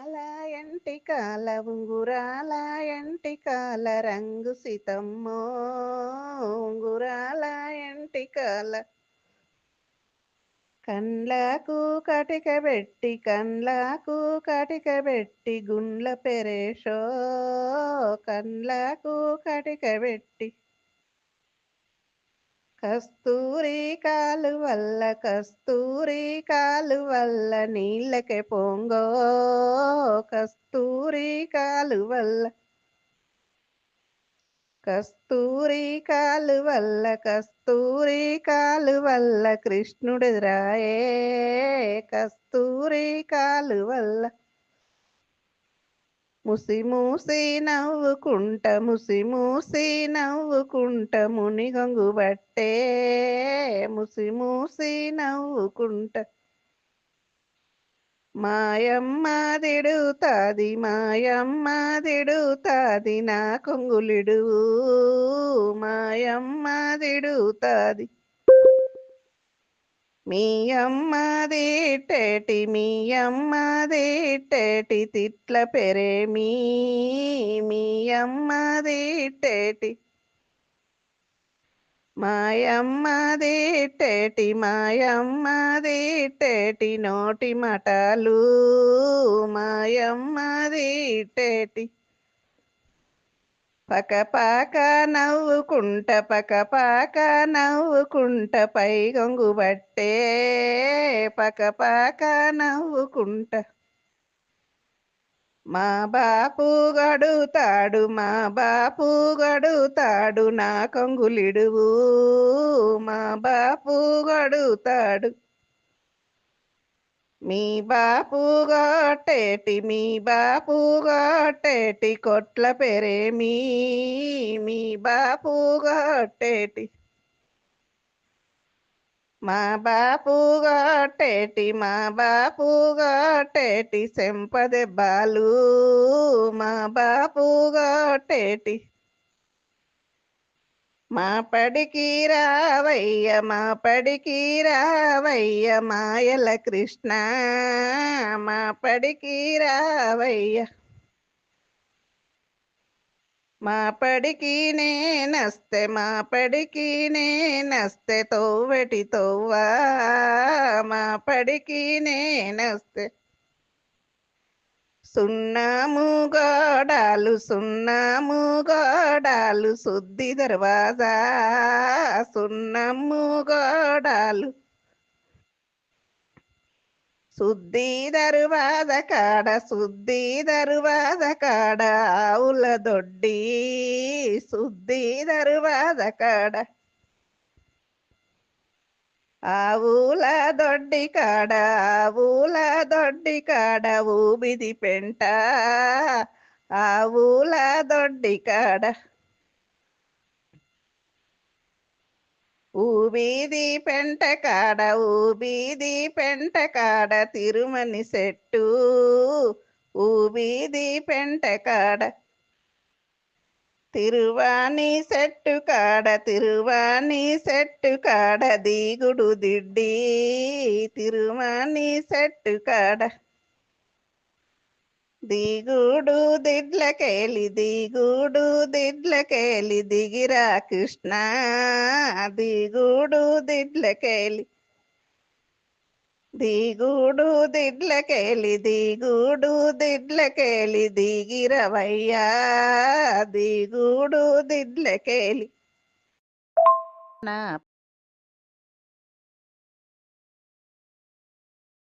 అల ఎంటికల ఉంగురాల ఎంటికల రంగు సీతమ్మో. ఉంగురాల ఎంటికల కండ్లకు కటిక పెట్టి కండ్లకు కటిక పెట్టి గుండ్ల పెరేషో. కండ్లకు కటిక పెట్టి కస్తూరి కాలు వల్ల కస్తూరి కాలు వల్ల నీళ్ళకే పొంగో. కస్తూరి కాలు వల్ల కస్తూరి కాలు వల్ల కస్తూరి కాలు వల్ల కృష్ణుడెదురాయే. కస్తూరి కాలు వల్ల ముసి మూసి నవ్వుకుంట ముసి మూసి నవ్వుకుంట ముని గంగు బట్టే. ముసి మూసి నవ్వుకుంట. మాయమ్మ తిడుతాది మాయమ్మ తిడుతాది నా కొంగులిడు. మాయమ్మ తిడుతాది మీ అమ్మదేటటి మీ అమ్మదేటటి తిట్ల పెరేమి మీ అమ్మదేటటి మాయమ్మదేటటి మాయమ్మదేటటి నోటి మటలు మాయమ్మదేటటి పక పాక నవ్వుకుంట పక పాక నవ్వుకుంట పై గొంగు బట్టే పక పాక నవ్వుకుంట. మా బాపు గడుతాడు మా బాపు గడుతాడు నా కొంగులిడువు మా బాపు గడుతాడు. మీ బాపు గట్టేటి మీ బాపు గట్టేటి కొట్ల పెరేమి మీ బాపు గట్టేటి మా బాపు గట్టేటి మా బాపు గట్టేటి సెంపదెబ్బాలు మా బాపు గట్టేటి మా పడికి రావయ్య మా పడికి రావయ్య మాయల కృష్ణ మా పడికి రావయ్య. మా పడికి నేనస్తే మా పడికి నేనస్తే తోవటి తోవా. మా పడికి నేనస్తే సున్నాము గోడాలు సున్నాము గోడాలు శుద్ధి దర్వాజా సున్నము గోడాలు. శుద్ధి దర్వాజ కాడ శుద్ధి దర్వాజ కాడ ఆవుల దొడ్డి శుద్ధి దర్వాజ కాడ. ఆవుల దొడ్డి కాడ ఆవుల దొడ్డి కాడ ఊబిది పెంట. ఆవుల దొడ్డి కాడ ఊబీది పెంట కాడ ఊబీది పెంట కాడ తిరుమని సెట్టు. ఊబీది పెంట కాడ తిరువాణి సెట్టు కాడ తిరువాణి సెట్టు కాడ దిగుడు దిడ్డి. తిరువాణి సెట్టు కాడ దిగుడు దిడ్లకేలి దిగుడు దిడ్లకేలి దిగిరా కృష్ణ. దిగుడు దిడ్లకేలి దిగుడు దిడ్లకేలి దిగుడు దిడ్లకేలి దిగిరవయ్యా దిగుడు దిడ్లకేలి నా